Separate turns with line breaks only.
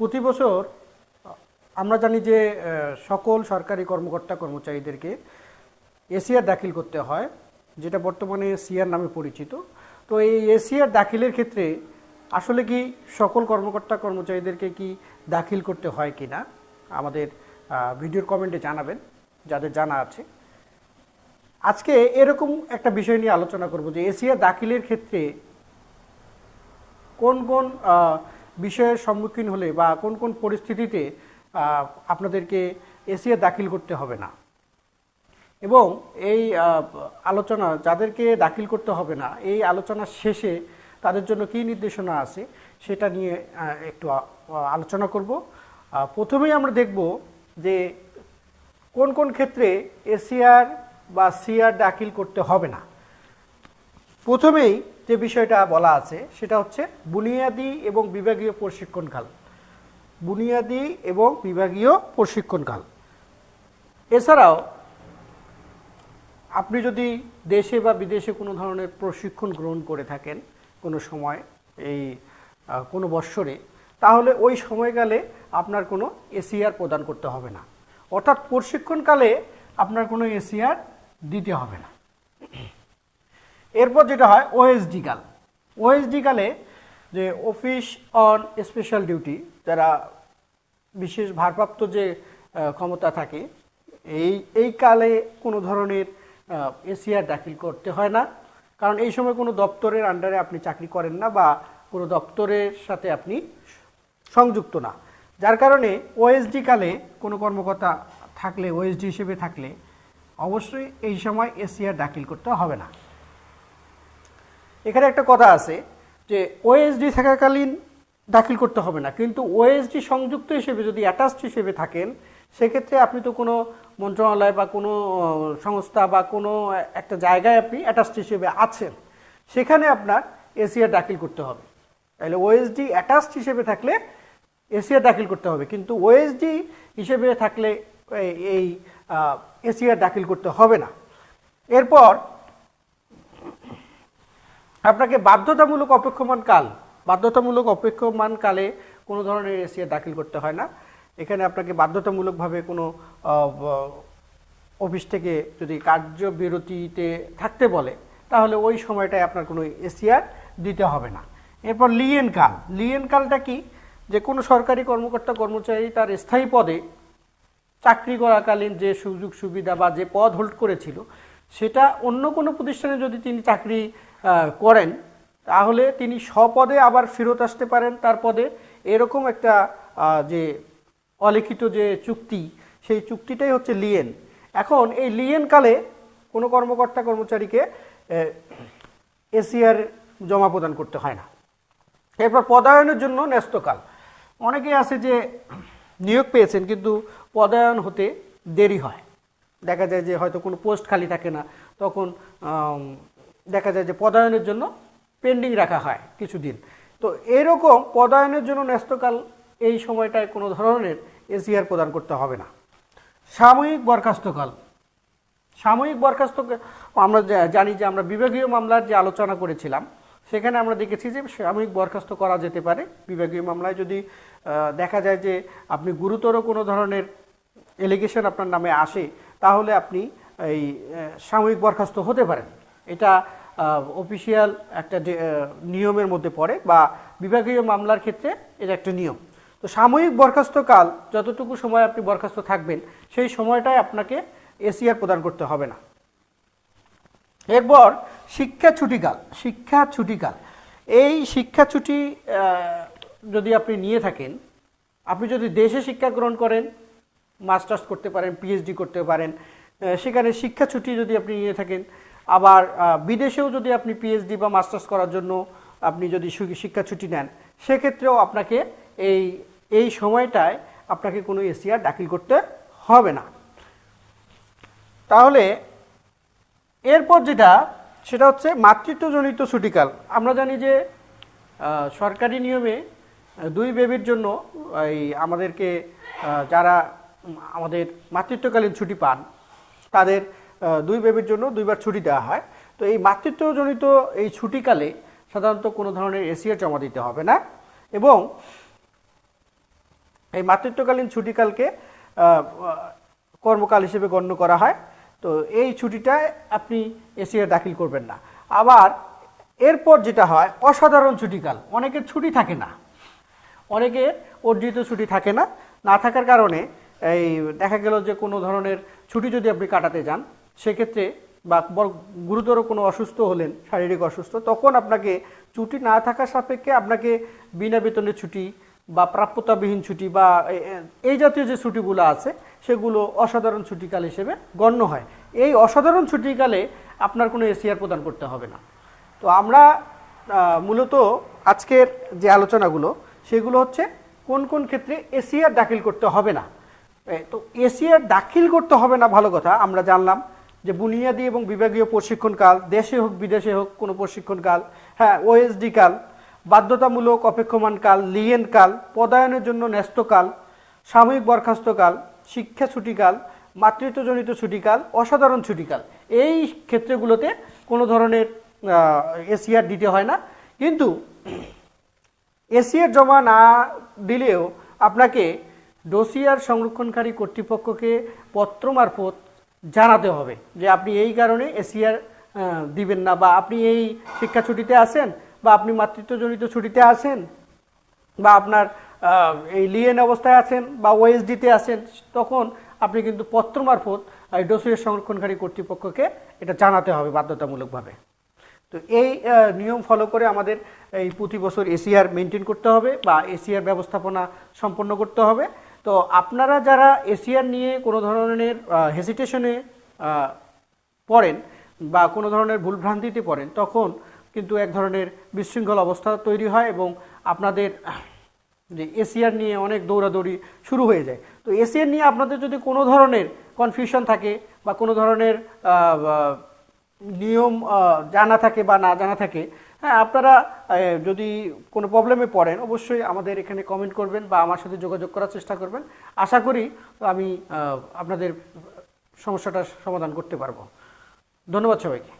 প্রতি বছর, আমরা জানি যে সকল সরকারি কর্মকর্তা কর্মচারীদেরকে এসিআর দাখিল করতে হয়, যেটা বর্তমানে সিআর নামে পরিচিত। তো এই এসিআর দাখিলের ক্ষেত্রে আসলে কি সকল কর্মকর্তা কর্মচারীদেরকে কি দাখিল করতে হয় কি না আমাদের ভিডিওর কমেন্টে জানাবেন, যাদের জানা আছে। আজকে এরকম একটা বিষয় নিয়ে আলোচনা করব যে, এসিআর দাখিলের ক্ষেত্রে কোন কোন বিষয়ের সম্মুখীন হলে বা কোন কোন পরিস্থিতিতে আপনাদেরকে এসিআর দাখিল করতে হবে না। এবং এই আলোচনা যাদেরকে দাখিল করতে হবে না, এই আলোচনার শেষে তাদের জন্য কী নির্দেশনা আছে সেটা নিয়ে একটু আলোচনা করব। প্রথমেই আমরা দেখব যে কোন কোন ক্ষেত্রে এসিআর বা সিআর দাখিল করতে হবে না। প্রথমেই যে বিষয়টা বলা আছে, সেটা হচ্ছে বুনিয়াদি এবং বিভাগীয় প্রশিক্ষণকাল বুনিয়াদি এবং বিভাগীয় প্রশিক্ষণকাল এছাড়াও, আপনি যদি দেশে বা বিদেশে কোনো ধরনের প্রশিক্ষণ গ্রহণ করে থাকেন কোনো সময়, এই কোনো বৎসরে, তাহলে ওই সময়কালে আপনার কোনো এসিআর প্রদান করতে হবে না। অর্থাৎ প্রশিক্ষণকালে আপনার কোনো এসিআর দিতে হবে না। এরপর যেটা হয় ওএসডি কাল। ওএসডি কালে যে অফিস অন স্পেশাল ডিউটি, যারা বিশেষ ভারপ্রাপ্ত যে ক্ষমতা থাকে, এই এই কালে কোনো ধরনের এসিআর দাখিল করতে হয় না। কারণ এই সময় কোনো দপ্তরের আন্ডারে আপনি চাকরি করেন না বা কোনো দপ্তরের সাথে আপনি সংযুক্ত না। যার কারণে ওএসডি কালে কোনো কর্মকর্তা থাকলে ওএসডি হিসেবে থাকলে, অবশ্যই এই সময় এসিআর দাখিল করতে হবে না। এখানে একটা কথা আছে যে ওএসডি থাকাকালীন দাখিল করতে হবে না। কিন্তু ওএসডি সংযুক্ত হিসেবে যদি অ্যাটাচড হিসেবে থাকেন, সেক্ষেত্রে আপনি তো কোনো মন্ত্রণালয় বা কোনো সংস্থা বা কোনো একটা জায়গায় আপনি অ্যাটাচড হিসেবে আছেন, সেখানে আপনার এসিআর দাখিল করতে হবে। তাহলে ওএসডি অ্যাটাচড হিসেবে থাকলে এসিআর দাখিল করতে হবে, কিন্তু ওএসডি হিসেবে থাকলে এই- এসিআর দাখিল করতে হবে না। এরপর আপনাকে বাধ্যতামূলক অপেক্ষমান কাল, বাধ্যতামূলক অপেক্ষমান কালে কোনো ধরনের এসিয়া দাখিল করতে হয় না। এখানে আপনাকে বাধ্যতামূলকভাবে কোনো অফিস থেকে যদি কার্যবিরতিতে থাকতে বলে, তাহলে ওই সময়টায় আপনার কোনো এসিআর দিতে হবে না। এরপর লিয়েন কাল। লিয়েন কালটা কি? যে কোনো সরকারি কর্মকর্তা, কর্মচারী তার স্থায়ী পদে চাকরি করাকালীন যে সুযোগ সুবিধা বা যে পদ হোল্ড করেছিল সেটা অন্য কোনো প্রতিষ্ঠানে যদি তিনি চাকরি করেন, তাহলে তিনি স্বপদে আবার ফেরত আসতে পারেন। তার পদে এরকম একটা যে অলিখিত যে চুক্তি, সেই চুক্তিটাই হচ্ছে লিয়েন। এখন এই লিয়েন কালে কোনো কর্মকর্তা কর্মচারীকে এসিআর জমা প্রদান করতে হয় না। এরপর পদায়নের জন্য ন্যস্তকাল। অনেকেই আছে যে নিয়োগ পেয়েছেন, কিন্তু পদায়ন হতে দেরি হয়। দেখা যায় যে হয়তো কোনো পোস্ট খালি থাকে না। তখন দেখা যায় যে পদায়নের জন্য পেন্ডিং রাখা হয় কিছুদিন। তো এরকম পদায়নের জন্য ন্যস্তকাল এই সময়টায় কোনো ধরনের এসিআর প্রদান করতে হবে না। সাময়িক বরখাস্তকাল। সাময়িক বরখাস্ত, আমরা জানি যে আমরা বিভাগীয় মামলার যে আলোচনা করেছিলাম, সেখানে আমরা দেখেছি যে সাময়িক বরখাস্ত করা যেতে পারে। বিভাগীয় মামলায় যদি দেখা যায় যে আপনি গুরুতর কোনো ধরনের এলিগেশন আপনার নামে আসে তাহলে আপনি এই সাময়িক বরখাস্ত হতে পারেন। এটা অফিসিয়াল একটা নিয়মের মধ্যে পড়ে বা বিভাগীয় মামলার ক্ষেত্রে এটা একটা নিয়ম। তো সাময়িক বরখাস্তকাল, যতটুকু সময় আপনি বরখাস্ত থাকবেন, সেই সময়টায় আপনাকে এসিআর প্রদান করতে হবে না। এরপর শিক্ষা ছুটিকাল শিক্ষা ছুটিকাল। এই শিক্ষা ছুটি যদি আপনি নিয়ে থাকেন, আপনি যদি দেশে শিক্ষা গ্রহণ করেন মাস্টার্স করতে পারেন পিএইচডি করতে পারেন সেখানে শিক্ষা ছুটি যদি আপনি নিয়ে থাকেন, আবার বিদেশেও যদি আপনি পিএইচডি বা মাস্টার্স করার জন্য আপনি যদি শিক্ষা ছুটি নেন, সেক্ষেত্রেও আপনাকে এই এই সময়টায় আপনাকে কোনো এসিআর দাখিল করতে হবে না। তাহলে, এরপর যেটা, সেটা হচ্ছে মাতৃত্বজনিত ছুটিকাল। আমরা জানি যে সরকারি নিয়মে দুই বেবির জন্য এই আমাদেরকে যারা আমাদের মাতৃত্বকালীন ছুটি পান। তাদের দুই বেবির জন্য দুইবার ছুটি দেওয়া হয়। তো এই মাতৃত্বজনিত এই ছুটিকালে সাধারণত কোনো ধরনের এসিআর জমা দিতে হবে না এবং এই মাতৃত্বকালীন ছুটিকালকে কর্মকাল হিসেবে গণ্য করা হয়। তো এই ছুটিটায় আপনি এসিআর দাখিল করবেন না। আবার এরপর যেটা হয়, অসাধারণ ছুটিকাল। অনেকের ছুটি থাকে না। অনেকের অর্জিত ছুটি থাকে না। না থাকার কারণে এই দেখা গেল যে কোনো ধরনের ছুটি যদি আপনি কাটাতে যান, সেক্ষেত্রে বা গুরুতর কোনো অসুস্থ হলেন, শারীরিক অসুস্থ, তখন আপনাকে ছুটি না থাকার সাপেক্ষে আপনাকে বিনা বেতনের ছুটি বা প্রাপ্যতাবিহীন ছুটি বা এই জাতীয় যে ছুটিগুলো আছে, সেগুলো অসাধারণ ছুটিকাল হিসেবে গণ্য হয়। এই অসাধারণ ছুটিকালে আপনার কোনো এসিআর প্রদান করতে হবে না। তো আমরা মূলত আজকের যে আলোচনাগুলো, সেগুলো হচ্ছে কোন কোন ক্ষেত্রে এসিআর দাখিল করতে হবে না। তো এসিআর দাখিল করতে হবে না ভালো কথা, আমরা জানলাম যে বুনিয়াদী এবং বিভাগীয় প্রশিক্ষণকাল, দেশে হোক বিদেশে হোক কোনো প্রশিক্ষণকাল হ্যাঁ ওএসডি কাল, বাধ্যতামূলক অপেক্ষমান কাল, লিয়েন কাল, পদায়নের জন্য ন্যস্তকাল সাময়িক বরখাস্তকাল শিক্ষা ছুটিকাল মাতৃত্বজনিত ছুটিকাল অসাধারণ ছুটিকাল এই ক্ষেত্রগুলোতে কোনো ধরনের এসিআর দিতে হয় না। কিন্তু এসিআর জমা না দিলেও আপনাকে ডোসিয়ার সংরক্ষণকারী কর্তৃপক্ষকে পত্র মারফত জানাতে হবে যে আপনি এই কারণে এসিআর দিবেন না বা আপনি এই শিক্ষা ছুটিতে আছেন বা আপনি মাতৃত্বজনিত ছুটিতে আছেন বা আপনার এই লিয়েন অবস্থায় আছেন বা ওএসডিতে আছেন, তখন আপনি কিন্তু পত্র মারফত ডোসিয়ার সংরক্ষণকারী কর্তৃপক্ষকে এটা জানাতে হবে বাধ্যতামূলকভাবে। তো এই নিয়ম ফলো করে আমাদের এই প্রতি বছর এসিআর মেনটেন করতে হবে বা এসিআর ব্যবস্থাপনা সম্পন্ন করতে হবে। তো আপনারা যারা এসিআর নিয়ে কোনো ধরনের হেসিটেশনে পড়েন বা কোনো ধরনের ভুলভ্রান্তিতে পড়েন, তখন কিন্তু এক ধরনের বিশৃঙ্খল অবস্থা তৈরি হয় এবং আপনাদের, যে এসিআর নিয়ে অনেক দৌড়াদৌড়ি শুরু হয়ে যায়। তো এসিআর নিয়ে আপনাদের যদি কোনো ধরনের কনফিউশন থাকে বা কোনো ধরনের নিয়ম জানা থাকে বা না জানা থাকে হ্যাঁ আপনারা যদি কোনো প্রবলেমে পড়েন, অবশ্যই আমাদের এখানে কমেন্ট করবেন বা আমার সাথে যোগাযোগ করার চেষ্টা করবেন। আশা করি আমি আপনাদের সমস্যাটার সমাধান করতে পারব। ধন্যবাদ সবাইকে।